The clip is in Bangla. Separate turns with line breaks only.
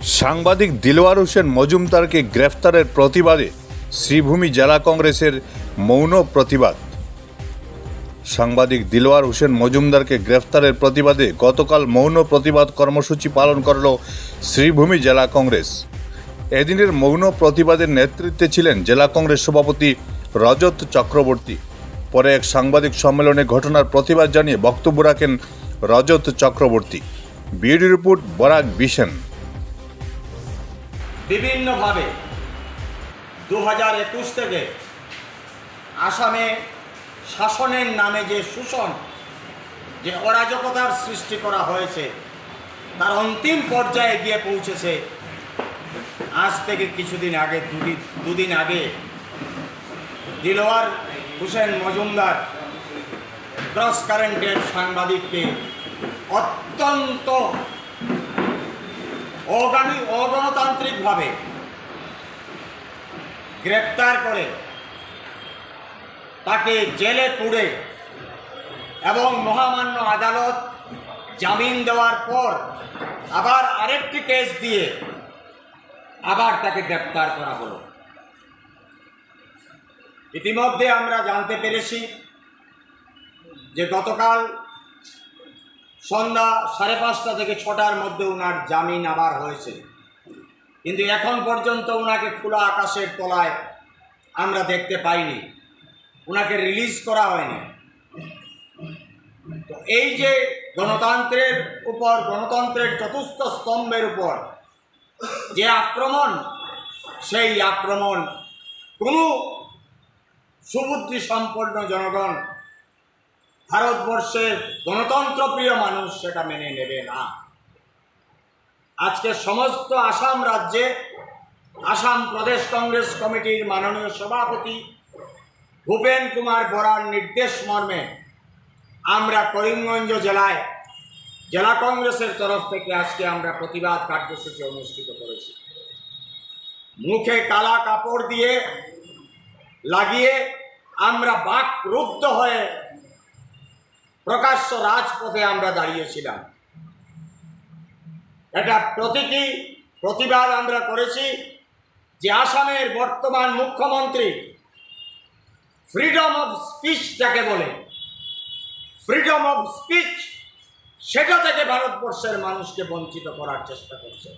সাংবাদিক দিলওয়ার হোসেন মজুমদারকে গ্রেফতারের প্রতিবাদে শ্রীভূমি জেলা কংগ্রেসের মৌন প্রতিবাদ। সাংবাদিক দিলওয়ার হোসেন মজুমদারকে গ্রেফতারের প্রতিবাদে গতকাল মৌন প্রতিবাদ কর্মসূচি পালন করল শ্রীভূমি জেলা কংগ্রেস। এদিনের মৌন প্রতিবাদের নেতৃত্বে ছিলেন জেলা কংগ্রেস সভাপতি রজত চক্রবর্তী। পরে এক সাংবাদিক সম্মেলনে ঘটনার প্রতিবাদ জানিয়ে বক্তব্য রাখেন রজত চক্রবর্তী। বিডি রিপোর্ট বরাক বিশেন।
বিভিন্নভাবে দু হাজার একুশ থেকে আসামে শাসনের নামে যে শোষণ, যে অরাজকতার সৃষ্টি করা হয়েছে, তার অন্তিম পর্যায়ে গিয়ে পৌঁছেছে আজ থেকে কিছুদিন আগে, দুদিন দুদিন আগে দিলওয়ার হোসেন মজুমদার ক্রস কারেন্টের সাংবাদিককে অত্যন্ত অগানি অগণতান্ত্রিকভাবে গ্রেপ্তার করে তাকে জেলে পুড়ে এবং মহামান্য আদালত জামিন দেওয়ার পর আবার আরেকটি কেস দিয়ে আবার তাকে গ্রেপ্তার করা হলো। ইতিমধ্যে আমরা জানতে পেরেছি যে গতকাল সন্ধ্যা সাড়ে পাঁচটা থেকে ছটার মধ্যে ওনার জামিন আবার হয়েছে। কিন্তু এখন পর্যন্ত ওনাকে খোলা আকাশের তলায় আমরা দেখতে পাইনি। ওনাকে রিলিজ করা হয়নি। তো এই যে গণতন্ত্রের উপর, গণতন্ত্রের চতুর্থ স্তম্ভের উপর যে আক্রমণ, সেই আক্রমণ কোনো সুবুদ্ধি সম্পন্ন জনগণ ভারতবর্ষের গণতন্ত্রপ্রিয় মানুষ সেটা মেনে নেবে না। আজকে সমস্ত আসাম রাজ্যে, আসাম প্রদেশ কংগ্রেস কমিটির মাননীয় সভাপতি ভূপেন কুমার বরার নির্দেশ মর্মে আমরা করিমগঞ্জ জেলায় জেলা কংগ্রেসের তরফ থেকে আজকে আমরা প্রতিবাদ কার্যসূচি অনুষ্ঠিত করেছি। মুখে কালা কাপড় দিয়ে লাগিয়ে আমরা বাক রুদ্ধ হয়ে প্রকাশ্য রাজপথে আমরা দাঁড়িয়েছিলাম। এটা প্রতীকী প্রতিবাদ আমরা করেছি যে আসামের বর্তমান মুখ্যমন্ত্রী ফ্রিডম অফ স্পিচ যাকে বলে, ফ্রিডম অফ স্পিচ, সেটা থেকে ভারতবর্ষের মানুষকে বঞ্চিত করার চেষ্টা করছে।